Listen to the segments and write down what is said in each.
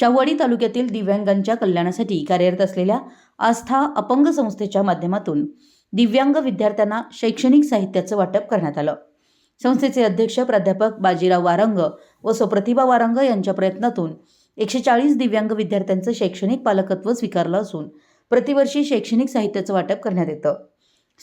शाहवाडी तालुक्यातील दिव्यांगांच्या कल्याणासाठी कार्यरत असलेल्या आस्था अपंग संस्थेच्या माध्यमातून दिव्यांग विद्यार्थ्यांना शैक्षणिक साहित्याचं वाटप करण्यात आलं. संस्थेचे अध्यक्ष प्राध्यापक बाजीराव वारंग व स्वप्रतिभा वारंग यांच्या प्रयत्नातून एकशे चाळीस दिव्यांग विद्यार्थ्यांचं शैक्षणिक पालकत्व स्वीकारलं असून प्रतिवर्षी शैक्षणिक साहित्याचं वाटप करण्यात येतं.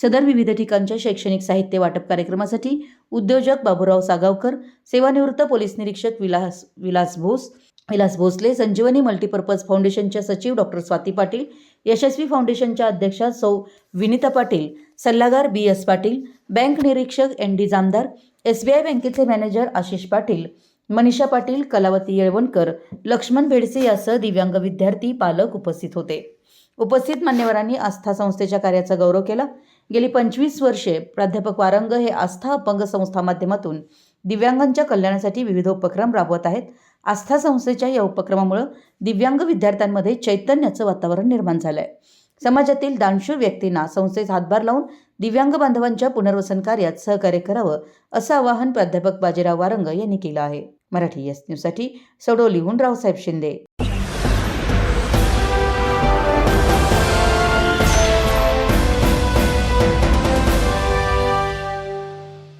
सदर विविध ठिकाणच्या शैक्षणिक साहित्य वाटप कार्यक्रमासाठी उद्योजक बाबूराव सागावकर सेवानिवृत्त पोलीस निरीक्षक विलास विलास भोस विलास भोसले संजीवनी मल्टीपर्पज फाउंडेशनच्या सचिव डॉक्टर स्वाती पाटील यशस्वी फाउंडेशनच्या अध्यक्षा सौ विनिता पाटील सल्लागार बी एस पाटील बँक निरीक्षक N D Jamdar S B I बँकेचे मॅनेजर आशिष पाटील मनीषा पाटील कलावती येळवणकर लक्ष्मण भेडसे यासह दिव्यांग विद्यार्थी पालक उपस्थित होते. उपस्थित मान्यवरांनी आस्था संस्थेच्या कार्याचा गौरव केला. गेली पंचवीस वर्षे प्राध्यापक वारंग हे आस्था अपंग संस्था माध्यमातून दिव्यांगांच्या कल्याणासाठी विविध उपक्रम राबवत आहेत. आस्था संस्थेच्या या उपक्रमामुळे दिव्यांग विद्यार्थ्यांमध्ये चैतन्याचं वातावरण निर्माण झालं आहे समाजातील दानशूर व्यक्तींना संस्थेत हातभार लावून दिव्यांग बांधवांच्या पुनर्वसन कार्यात सहकार्य करावं असं आवाहन प्राध्यापक बाजीराव वारंग यांनी केलं आहे. मराठी एस न्यूजसाठी सडोलीहून रावसाहेब शिंदे.